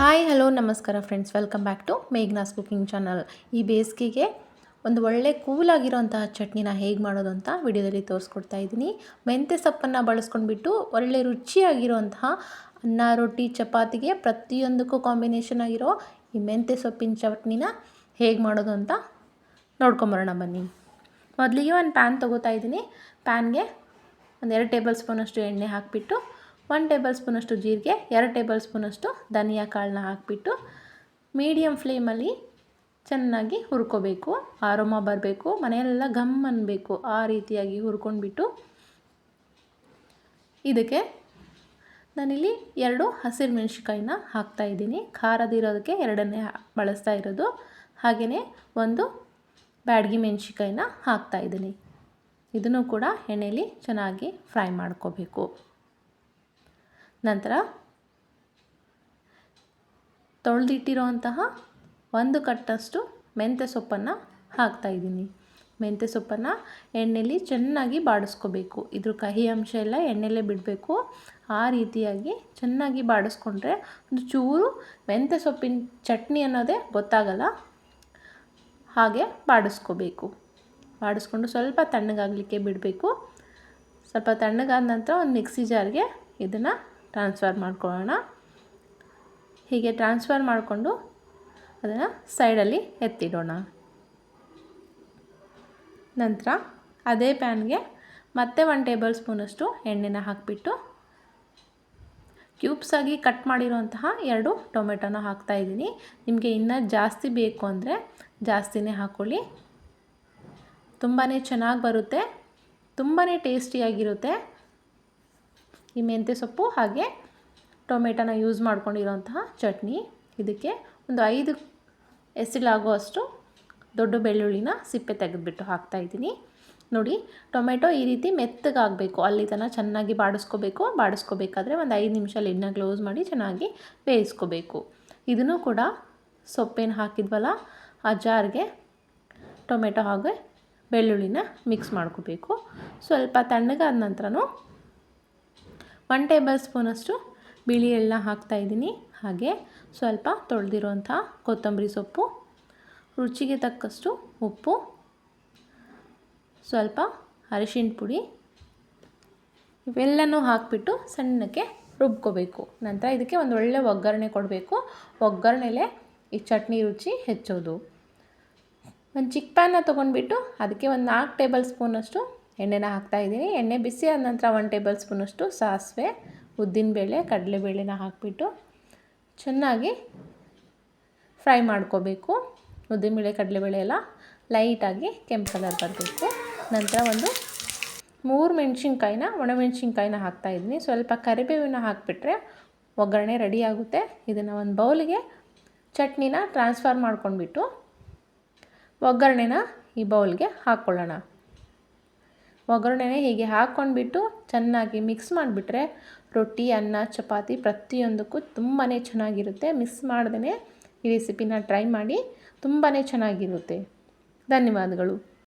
Hi hello ನಮಸ್ಕಾರ friends welcome back to Meghna's cooking channel ಈ ಬೇಸಿಗೆಗೆ ಒಂದು ಒಳ್ಳೆ ಕೂಲಾಗಿರೋಂತಹ ಚಟ್ನಿನ ಹೇಗೆ ಮಾಡೋದು ಅಂತ ವಿಡಿಯೋದಲ್ಲಿ ತೋರಿಸ್ಕೊಡ್ತಾ ಇದ್ದೀನಿ. ಮೆಂತ್ಯ ಸೊಪ್ಪನ್ನು ಬಳಸ್ಕೊಂಡ್ಬಿಟ್ಟು ಒಳ್ಳೆ ರುಚಿಯಾಗಿರುವಂತಹ ಅನ್ನ, ರೊಟ್ಟಿ, ಚಪಾತಿಗೆ ಪ್ರತಿಯೊಂದಕ್ಕೂ ಕಾಂಬಿನೇಷನ್ ಆಗಿರೋ ಈ ಮೆಂತ್ಯ ಸೊಪ್ಪಿನ ಚಟ್ನಿನ ಹೇಗೆ ಮಾಡೋದು ಅಂತ ನೋಡ್ಕೊಂಬರೋಣ ಬನ್ನಿ. ಮೊದಲಿಗೆ ಒಂದು ಪ್ಯಾನ್ ತೊಗೋತಾ ಇದ್ದೀನಿ. ಪ್ಯಾನ್ಗೆ ಒಂದು ಎರಡು ಟೇಬಲ್ ಸ್ಪೂನಷ್ಟು ಎಣ್ಣೆ ಹಾಕಿಬಿಟ್ಟು ಒನ್ ಟೇಬಲ್ ಸ್ಪೂನಷ್ಟು ಜೀರಿಗೆ, ಎರಡು ಟೇಬಲ್ ಸ್ಪೂನಷ್ಟು ಧನಿಯಾ ಕಾಳನ್ನ ಹಾಕಿಬಿಟ್ಟು ಮೀಡಿಯಮ್ ಫ್ಲೇಮಲ್ಲಿ ಚೆನ್ನಾಗಿ ಹುರ್ಕೋಬೇಕು. ಆರೋಮ ಬರಬೇಕು. ಮನೆಯೆಲ್ಲ ಘಮ್ ಅನ್ನಬೇಕು. ಆ ರೀತಿಯಾಗಿ ಹುರ್ಕೊಂಡ್ಬಿಟ್ಟು ಇದಕ್ಕೆ ನಾನಿಲ್ಲಿ ಎರಡು ಹಸಿರು ಮೆಣಸಿಕಾಯಿನ ಹಾಕ್ತಾಯಿದ್ದೀನಿ ಖಾರದಿರೋದಕ್ಕೆ ಎರಡನ್ನೇ ಬಳಸ್ತಾ ಇರೋದು. ಹಾಗೆಯೇ ಒಂದು ಬ್ಯಾಡಗಿ ಮೆಣಸಿಕಾಯಿನ ಹಾಕ್ತಾಯಿದ್ದೀನಿ ಇದನ್ನು ಕೂಡ ಎಣ್ಣೆಯಲ್ಲಿ ಚೆನ್ನಾಗಿ ಫ್ರೈ ಮಾಡ್ಕೋಬೇಕು. ನಂತರ ತೊಳೆದಿಟ್ಟಿರೋಂತಹ ಒಂದು ಕಟ್ಟಷ್ಟು ಮೆಂತ್ಯ ಸೊಪ್ಪನ್ನು ಹಾಕ್ತಾಯಿದ್ದೀನಿ ಮೆಂತ್ಯ ಸೊಪ್ಪನ್ನು ಎಣ್ಣೆಯಲ್ಲಿ ಚೆನ್ನಾಗಿ ಬಾಡಿಸ್ಕೋಬೇಕು. ಇದ್ರ ಕಹಿ ಅಂಶ ಎಲ್ಲ ಎಣ್ಣೆಲೇ ಬಿಡಬೇಕು. ಆ ರೀತಿಯಾಗಿ ಚೆನ್ನಾಗಿ ಬಾಡಿಸ್ಕೊಂಡ್ರೆ ಒಂದು ಚೂರು ಮೆಂತ್ಯ ಸೊಪ್ಪಿನ ಚಟ್ನಿ ಅನ್ನೋದೇ ಗೊತ್ತಾಗಲ್ಲ. ಹಾಗೆ ಬಾಡಿಸ್ಕೋಬೇಕು. ಬಾಡಿಸ್ಕೊಂಡು ಸ್ವಲ್ಪ ತಣ್ಣಗಾಗಲಿಕ್ಕೆ ಬಿಡಬೇಕು. ಸ್ವಲ್ಪ ತಣ್ಣಗಾದ ನಂತರ ಒಂದು ಮಿಕ್ಸಿ ಜಾರ್ಗೆ ಇದನ್ನು ಟ್ರಾನ್ಸ್ಫರ್ ಮಾಡ್ಕೊಳ್ಳೋಣ. ಹೀಗೆ ಟ್ರಾನ್ಸ್ಫರ್ ಮಾಡಿಕೊಂಡು ಅದನ್ನು ಸೈಡಲ್ಲಿ ಎತ್ತಿಡೋಣ. ನಂತರ ಅದೇ ಪ್ಯಾನ್ಗೆ ಮತ್ತೆ ಒನ್ ಟೇಬಲ್ ಸ್ಪೂನಷ್ಟು ಎಣ್ಣೆನ ಹಾಕಿಬಿಟ್ಟು ಕ್ಯೂಬ್ಸಾಗಿ ಕಟ್ ಮಾಡಿರೋಂತಹ ಎರಡು ಟೊಮೆಟೊನ ಹಾಕ್ತಾಯಿದ್ದೀನಿ ನಿಮಗೆ ಇನ್ನೂ ಜಾಸ್ತಿ ಬೇಕು ಅಂದರೆ ಜಾಸ್ತಿನೇ ಹಾಕ್ಕೊಳ್ಳಿ ತುಂಬಾ ಚೆನ್ನಾಗಿ ಬರುತ್ತೆ. ತುಂಬಾ ಟೇಸ್ಟಿಯಾಗಿರುತ್ತೆ. ಈ ಮೆಂತ್ಯ ಸೊಪ್ಪು ಹಾಗೆ ಟೊಮೆಟೊನ ಯೂಸ್ ಮಾಡ್ಕೊಂಡಿರೋಂತಹ ಚಟ್ನಿ. ಇದಕ್ಕೆ ಒಂದು ಐದು ಎಸಿಲಾಗುವಷ್ಟು ದೊಡ್ಡ ಬೆಳ್ಳುಳ್ಳಿನ ಸಿಪ್ಪೆ ತೆಗೆದುಬಿಟ್ಟು ಹಾಕ್ತಾಯಿದ್ದೀನಿ ನೋಡಿ, ಟೊಮೆಟೊ ಈ ರೀತಿ ಮೆತ್ತಗಾಗಬೇಕು. ಅಲ್ಲಿ ತನಕ ಚೆನ್ನಾಗಿ ಬಾಡಿಸ್ಕೋಬೇಕು. ಬಾಡಿಸ್ಕೋಬೇಕಾದ್ರೆ ಒಂದು ಐದು ನಿಮಿಷ ಲಿಡ್ನ ಕ್ಲೋಸ್ ಮಾಡಿ ಚೆನ್ನಾಗಿ ಬೇಯಿಸ್ಕೋಬೇಕು. ಇದನ್ನು ಕೂಡ ಸೊಪ್ಪೇನು ಹಾಕಿದ್ವಲ್ಲ, ಆ ಜಾರ್ಗೆ ಟೊಮೆಟೊ ಹಾಗೆ ಬೆಳ್ಳುಳ್ಳಿನ ಮಿಕ್ಸ್ ಮಾಡ್ಕೋಬೇಕು. ಸ್ವಲ್ಪ ತಣ್ಣಗಾದ ನಂತರನೂ ಒನ್ ಟೇಬಲ್ ಸ್ಪೂನಷ್ಟು ಬಿಳಿ ಎಳ್ಳ ಹಾಕ್ತಾಯಿದ್ದೀನಿ ಹಾಗೆ ಸ್ವಲ್ಪ ತೊಳೆದಿರುವಂಥ ಕೊತ್ತಂಬರಿ ಸೊಪ್ಪು, ರುಚಿಗೆ ತಕ್ಕಷ್ಟು ಉಪ್ಪು, ಸ್ವಲ್ಪ ಅರಿಶಿಣ ಪುಡಿ ಇವೆಲ್ಲನೂ ಹಾಕಿಬಿಟ್ಟು ಸಣ್ಣಕ್ಕೆ ರುಬ್ಕೋಬೇಕು. ನಂತರ ಇದಕ್ಕೆ ಒಂದು ಒಳ್ಳೆ ಒಗ್ಗರಣೆ ಕೊಡಬೇಕು. ಒಗ್ಗರಣೆಲೆ ಈ ಚಟ್ನಿ ರುಚಿ ಹೆಚ್ಚೋದು. ಒಂದು ಚಿಕ್ಕ ಪ್ಯಾನ್ನ ತೊಗೊಂಡ್ಬಿಟ್ಟು ಅದಕ್ಕೆ ಒಂದು ನಾಲ್ಕು ಟೇಬಲ್ ಸ್ಪೂನಷ್ಟು ಎಣ್ಣೆನ ಹಾಕ್ತಾಯಿದ್ದೀನಿ ಎಣ್ಣೆ ಬಿಸಿ ಆದ ನಂತರ ಒನ್ ಟೇಬಲ್ ಸ್ಪೂನಷ್ಟು ಸಾಸಿವೆ, ಉದ್ದಿನಬೇಳೆ, ಕಡಲೆಬೇಳೆನ ಹಾಕಿಬಿಟ್ಟು ಚೆನ್ನಾಗಿ ಫ್ರೈ ಮಾಡ್ಕೋಬೇಕು. ಉದ್ದಿನಬೇಳೆ, ಕಡಲೆಬೇಳೆ ಎಲ್ಲ ಲೈಟಾಗಿ ಕೆಂಪು ಕಲರ್ ಬರಬೇಕು. ನಂತರ ಒಂದು ಮೂರು ಮೆಣಸಿನ್ಕಾಯಿನ ಒಣಮೆಣ್ಸಿನ್ಕಾಯಿನ ಹಾಕ್ತಾಯಿದ್ದೀನಿ ಸ್ವಲ್ಪ ಕರಿಬೇವಿನ ಹಾಕಿಬಿಟ್ರೆ ಒಗ್ಗರಣೆ ರೆಡಿ ಆಗುತ್ತೆ. ಇದನ್ನು ಒಂದು ಬೌಲಿಗೆ ಚಟ್ನಿನ ಟ್ರಾನ್ಸ್ಫರ್ ಮಾಡ್ಕೊಂಡ್ಬಿಟ್ಟು ಒಗ್ಗರಣೆನ ಈ ಬೌಲ್ಗೆ ಹಾಕ್ಕೊಳ್ಳೋಣ. ಒಗ್ಗರಣೆನ ಹೀಗೆ ಹಾಕ್ಕೊಂಡ್ಬಿಟ್ಟು ಚೆನ್ನಾಗಿ ಮಿಕ್ಸ್ ಮಾಡಿಬಿಟ್ರೆ ರೊಟ್ಟಿ, ಅನ್ನ, ಚಪಾತಿ ಪ್ರತಿಯೊಂದಕ್ಕೂ ತುಂಬಾ ಚೆನ್ನಾಗಿರುತ್ತೆ. ಮಿಕ್ಸ್ ಮಾಡ್ದೇ ಈ ರೆಸಿಪಿನ ಟ್ರೈ ಮಾಡಿ ತುಂಬಾ ಚೆನ್ನಾಗಿರುತ್ತೆ. ಧನ್ಯವಾದಗಳು.